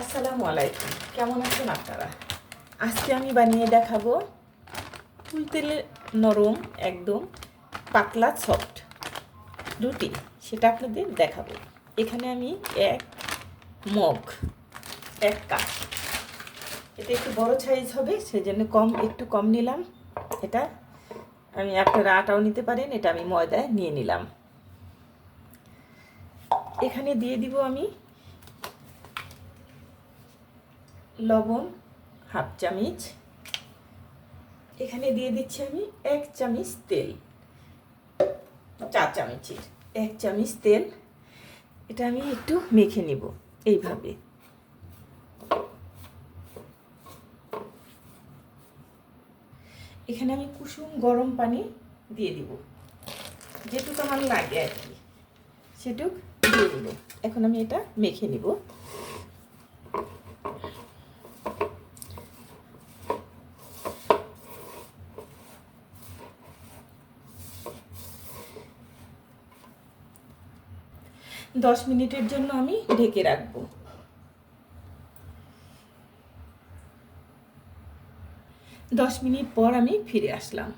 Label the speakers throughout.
Speaker 1: আসসালামু আলাইকুম। কেমন আছেন আপনারা? আজকে আমি বানিয়ে দেখাবো ফুল তেলে নরম, একদম পাতলা সফট রুটি সেটা আপনাদের দেখাবো। এখানে আমি এক মগ, এক কাপ। এটা একটু বড় সাইজ হবে সেই জন্য কম, একটু কম নিলাম এটা। আমি আপনারা আটাও নিতে পারেন, এটা আমি ময়দায় নিয়ে নিলাম। এখানে দিয়ে দিব আমি লবণ, হাফ চামচ। এখানে দিয়ে দিচ্ছি আমি এক চামচ তেল চা চামচের এক চামচ তেল। এটা আমি একটু মেখে নিব এইভাবে। এখানে আমি কুসুম গরম পানি দিয়ে দিব। যেটুকু আমার লাগে আর কি, সেটুক দিয়ে দিব। এখন আমি এটা মেখে নিব। দশ মিনিটের জন্য আমি ঢেকে রাখব। দশ মিনিট পর আমি ফিরে আসলাম।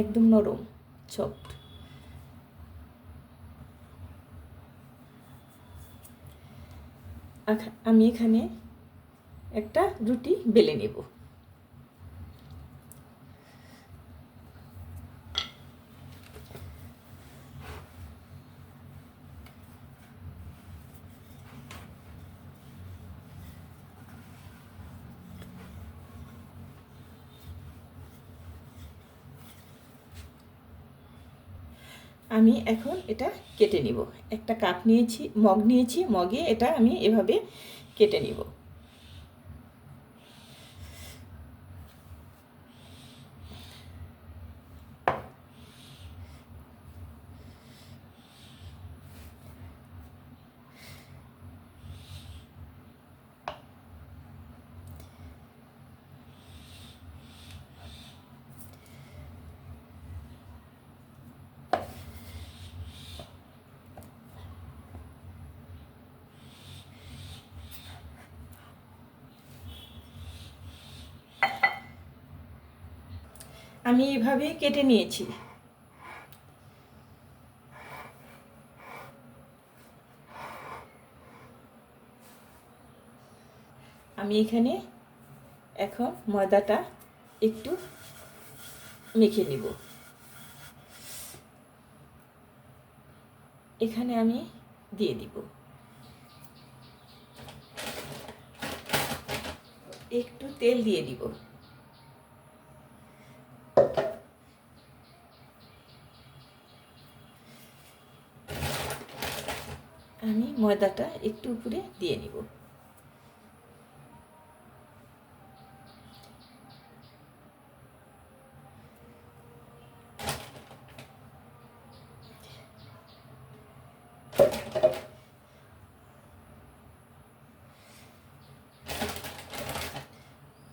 Speaker 1: একদম নরম সফট আমি এখানে একটা রুটি বেলে নেব। আমি এখন এটা কেটে নিব। একটা কাপ নিয়েছি, মগ নিয়েছি, মগে এটা আমি এভাবে কেটে নিব। আমি এভাবে কেটে নিয়েছি। আমি এখানে এখন ময়দাটা একটু মেখে নিব। এখানে আমি দিয়ে দিব। একটু তেল দিয়ে দিব। আমি ময়দাটা একটু উপরে দিয়ে নিব।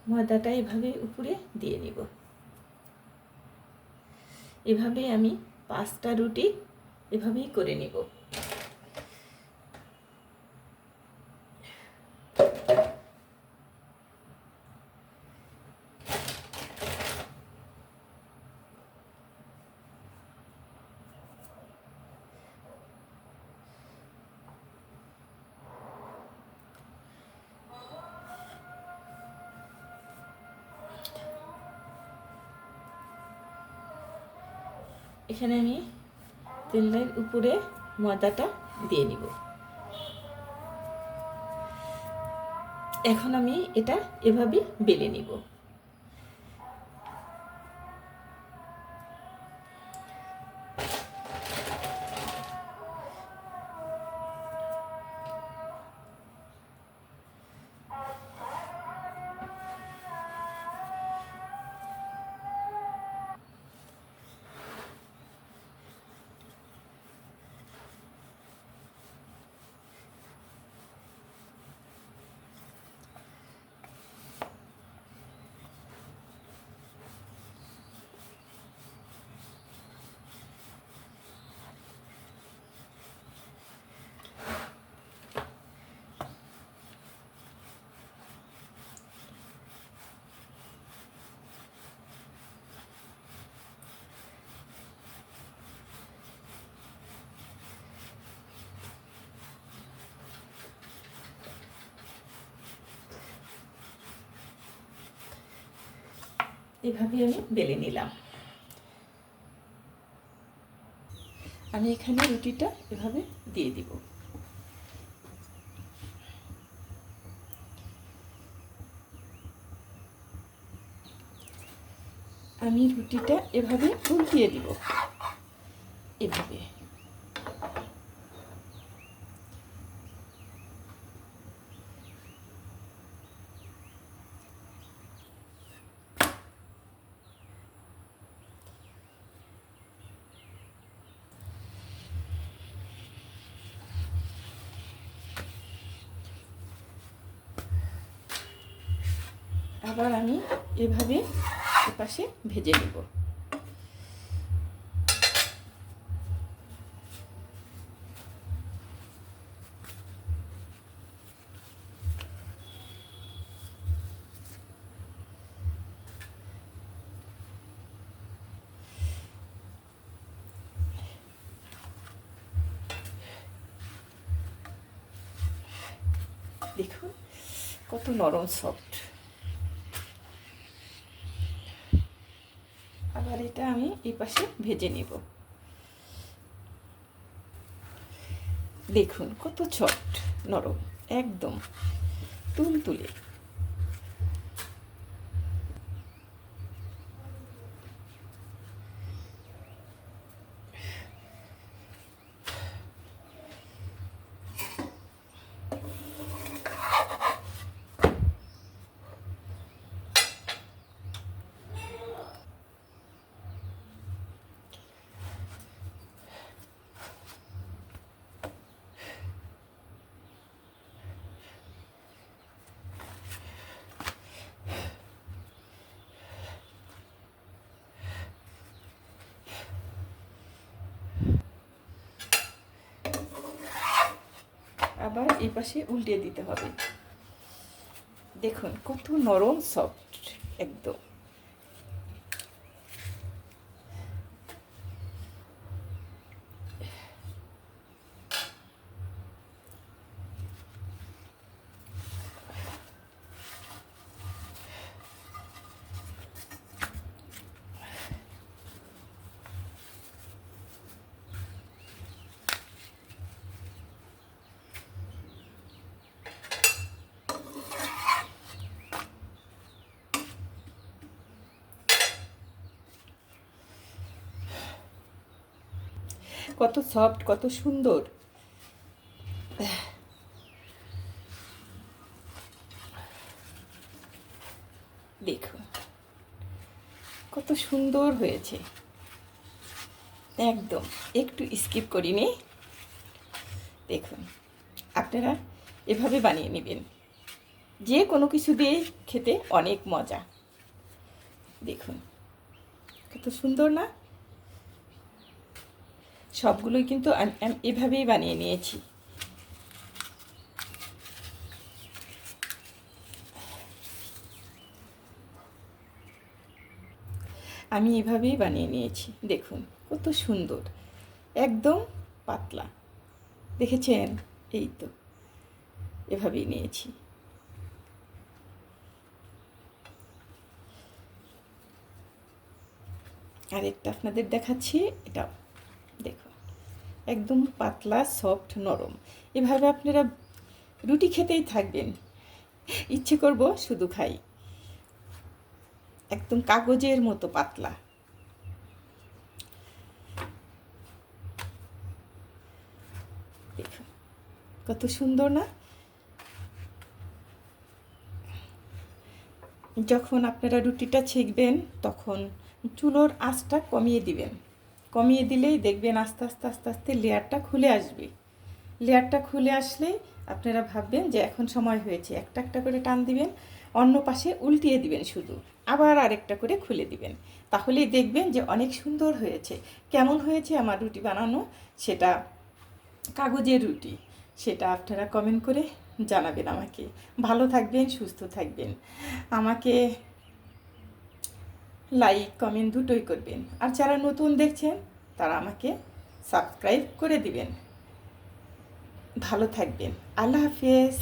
Speaker 1: ময়দাটা এভাবে উপরে দিয়ে নিব। এভাবেই আমি পাঁচটা রুটি এভাবেই করে নিব। এখানে আমি তেলের উপরে ময়দাটা দিয়ে নিব। এখন আমি এটা এভাবে বেলে নিব। এভাবে আমি বেলে নিলাম। আমি এখানে রুটিটা এভাবে দিয়ে দিব। আমি রুটিটা এভাবে উল্টিয়ে দিব। এভাবে। আবার আমি এভাবে এপাশে ভেজে নেব। দেখুন কত নরম সফট এটা আমি এই পাশে ভেজে নেব। দেখুন কত ছট নরম একদম তুলতুলে। আবার এই পাশে উল্টে দিতে হবে। দেখুন কত নরম সফট একদম। কত সফট, কত সুন্দর। দেখুন, কত সুন্দর হয়েছে। একদম, একটু স্কিপ করিনি। দেখুন, আপনারা এভাবে বানিয়ে নেবেন। যে কোনো কিছু দিয়ে খেতে অনেক মজা। দেখুন, কত সুন্দর না? সবগুলোই কিন্তু এভাবেই বানিয়ে নিয়েছি। আমি এভাবেই বানিয়ে নিয়েছি। দেখুন, কত সুন্দর। একদম পাতলা। দেখেছেন? এই তো। এভাবেই নিয়েছি। আরেকটা আপনাদের দেখাচ্ছি, এটা একদম পাতলা সফট নরম। এভাবে আপনারা রুটি খেতেই থাকবেন। ইচ্ছে করব শুধু খাই। একদম কাগজের মতো পাতলা। কত সুন্দর না? যখন আপনারা রুটিটা ছেঁকবেন, তখন চুলোর আঁচটা কমিয়ে দিবেন। কমিয়ে দিলেই দেখবেন আস্তে আস্তে আস্তে আস্তে লেয়ারটা খুলে আসবে। লেয়ারটা খুলে আসলেই আপনারা ভাববেন যে এখন সময় হয়েছে, একটা একটা করে টান দিবেন, অন্য পাশে উল্টিয়ে দিবেন শুধু, আবার আরেকটা করে খুলে দিবেন। তাহলেই দেখবেন যে অনেক সুন্দর হয়েছে। কেমন হয়েছে আমার রুটি বানানো? সেটা কাগজের রুটি, সেটা আপনারা কমেন্ট করে জানাবেন আমাকে। ভালো থাকবেন, সুস্থ থাকবেন। আমাকে লাইক কমেন্ট দুটোই করবেন। আর যারা নতুন দেখছেন, তারা আমাকে সাবস্ক্রাইব করে দিবেন। ভালো থাকবেন। আল্লাহ হাফিজ।